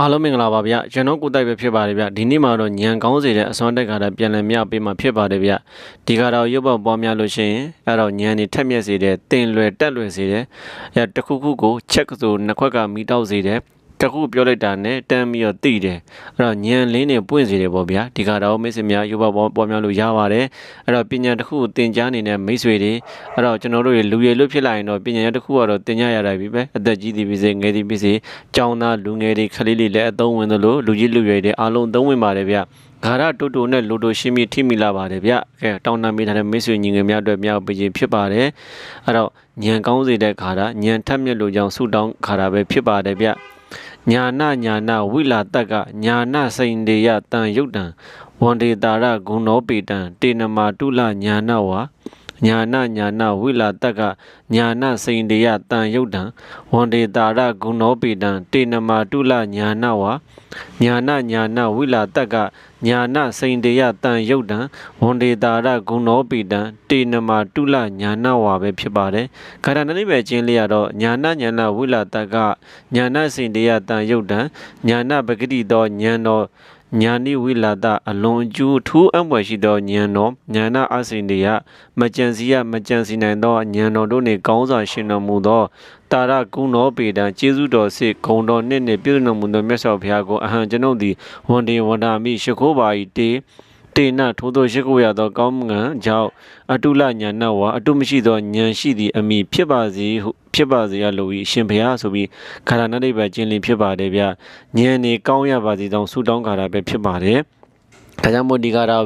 အားလုံးမင်္ဂလာပါဗျကျွန်တော်ကိုတိုက်ပဲဖြစ်ပါတယ်ဗျဒီနေ့မှာတော့ညံကောင်းစေတဲ့အစွမ်းတက်ကားတာပြန်လည်မြပေးမှာဖြစ်ပါတယ်ဗျဒီကားတော့ရုပ်ပေါ်ပွားများလို့ရှိရင်အဲ့တော့ညံနေထက်မြက်စေတဲ့တင်လွယ်တက်လွယ်စေတဲ့အဲတစ်ခုခုကိုချက်ကဆိုနှစ်ခွက်ကမီတောက်စေတဲ့ တစ်ခုပြောလိုက်တာနဲ့တန်းပြီးတော့တိတယ်အဲ့တော့ညံလင်းနေပွင့်စေတယ်ပေါ့ဗျာဒီကားတော့မိတ်ဆွေများရုပ်ပေါ်ပွားများလို့ရပါတယ်အဲ့တော့ပညာတစ်ခုကိုသင်ကြားနေတဲ့မိတ်ဆွေတွေအဲ့တော့ကျွန်တော်တို့ရေလူရည်လို့ဖြစ်လာရင်တော့ပညာရတစ်ခုကတော့သင်ကြားရတာပြီပဲအသက်ကြီးသည်ဖြစ်စေငယ်သည်ဖြစ်စေကျောင်းသားလူငယ်တွေကလေးလေးလည်းအသုံးဝင်သလိုလူကြီးလူရွယ်တွေအားလုံးအသုံးဝင်ပါတယ်ဗျဂါရတိုတိုနဲ့လိုတိုရှင်းမိထိမိလာပါတယ်ဗျကဲတောင်းတမိထားတဲ့မိတ်ဆွေညီငယ်များအတွက်များပေးခြင်းဖြစ်ပါတယ်အဲ့တော့ညံကောင်းစေတဲ့ဂါရညံထက်မြက်လို့ကြောင့်ဆူတောင်းဂါရပဲဖြစ်ပါတယ်ဗျ ညာနာညာနာဝိလာတက်ကညာနာစိန်တေယတန်ယုတ်တံဝန္ဒေတာရဂုဏောပေတံတေနမာတုလညာနာဝါ ညာနာညာနာဝိလာတက်ကညာနာစိန်တေယတန်ယုတ်တံဝန္ဒေတာရဂုဏောပေတံတေနမာတုလညာနာဝါညာနာညာနာဝိလာတက်ကညာနာစိန်တေယတန်ယုတ်တံဝန္ဒေတာရဂုဏောပေတံတေနမာတုလညာနာဝါပဲဖြစ်ပါတယ်ခန္ဓာနည်းပဲကျင်းလေးရတော့ညာနာညာနာဝိလာတက်ကညာနာစိန်တေယတန်ယုတ်တံညာနာပဂတိသောဉာဏ်တော် ညာနိဝိလာတအလွန်ကျူးထူးအံ့ဖွယ်ရှိသောဉာဏ်တော်ဉာဏအစိန်တေယမကြံစီရမကြံစီနိုင်သောဉာဏ်တော်တို့နှင့်ကောင်းစွာရှင်တော်မူသောတာရကုဏောပေတံကျေးဇူးတော်စစ်ဂုံတော်နှင့်နှင့်ပြည့်စုံတော်မူသောမြတ်စွာဘုရားကိုအဟံကျွန်ုပ်သည်ဝန်တေဝန္တာမိရှိခိုးပါ၏တေ တေနထိုသောရှိခိုးရသော ကောင်းငံကြောင့်အတုလညာဏဝါအတုမရှိသောဉာဏ်ရှိသည့်အမိဖြစ်ပါစေဟုဖြစ်ပါစေရလို့ဤရှင်ဘုရားဆိုပြီးခန္ဓာနတိပဲကျင်းလင်းဖြစ်ပါတယ်ဗျဉာဏ်နေကောင်းရပါစေသောဆုတောင်းခါတာပဲဖြစ်ပါတယ် ဒါကြောင့်မို့ဒီကာရာ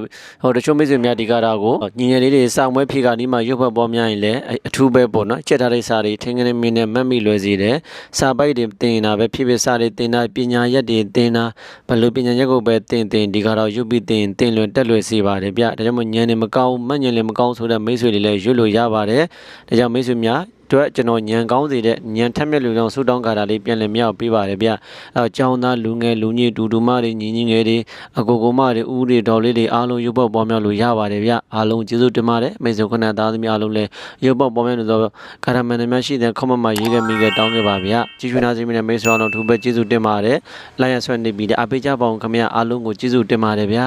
ဟိုတချို့မိတ်ဆွေများဒီကာရာကိုညီငယ်လေးတွေစာမွဲဖြေကနီးမှာရုပ်ဖတ်ပေါ်များရင်လည်းအထူးပဲပေါ့နော်ချက်ထားတဲ့စာတွေထင်ငနေမင်းနဲ့မှတ်မိလွယ်စေတယ်စာပိုက်တွေတင်တာပဲဖြစ်ဖြစ်စာတွေတင်တာပညာရက်တွေတင်တာဘယ်လိုပညာရက်ကိုပဲတင်တင်ဒီကာရာရုပ်ပြီးတင်တင်လွယ်တက်လွယ်စေပါတယ်ဗျဒါကြောင့်မို့ဉာဏ်နဲ့မကောင်းမှတ်ဉာဏ်လည်းမကောင်းဆိုတဲ့မိတ်ဆွေတွေလည်းရွတ်လို့ရပါတယ်ဒါကြောင့်မိတ်ဆွေများ အတွက်ကျွန်တော်ညံကောင်းစေတဲ့ညံထက်မြက်လူလောင်ဆူတောင်းကာတာလေးပြန်လည်မြောက်ပေးပါတယ်ဗျအဲတော့ကျောင်းသားလူငယ်လူကြီးဒူဒူမတွေညီညီငယ်တွေအကိုကိုမတွေဦးတွေဒေါ်လေးတွေအားလုံးရုပ်ပေါက်ပေါ်မြောက်လို့ရပါတယ်ဗျအားလုံးကျေးဇူးတင်ပါတယ်မိတ်ဆွေခဏသားသမီးအားလုံးလည်းရုပ်ပေါက်ပေါ်မြောက်လို့ဆိုတော့ကာရမန်တွေများရှိတဲ့ခမမရေးခဲ့မိခဲ့တောင်းခဲ့ပါဗျကြီးရွှေနာစီမီနဲ့မိတ်ဆွေအောင်တို့ထူပဲကျေးဇူးတင်ပါတယ်လိုက်ရဆွဲနေပြီးတဲ့အပေးကြပါအောင်ခင်ဗျအားလုံးကိုကျေးဇူးတင်ပါတယ်ဗျ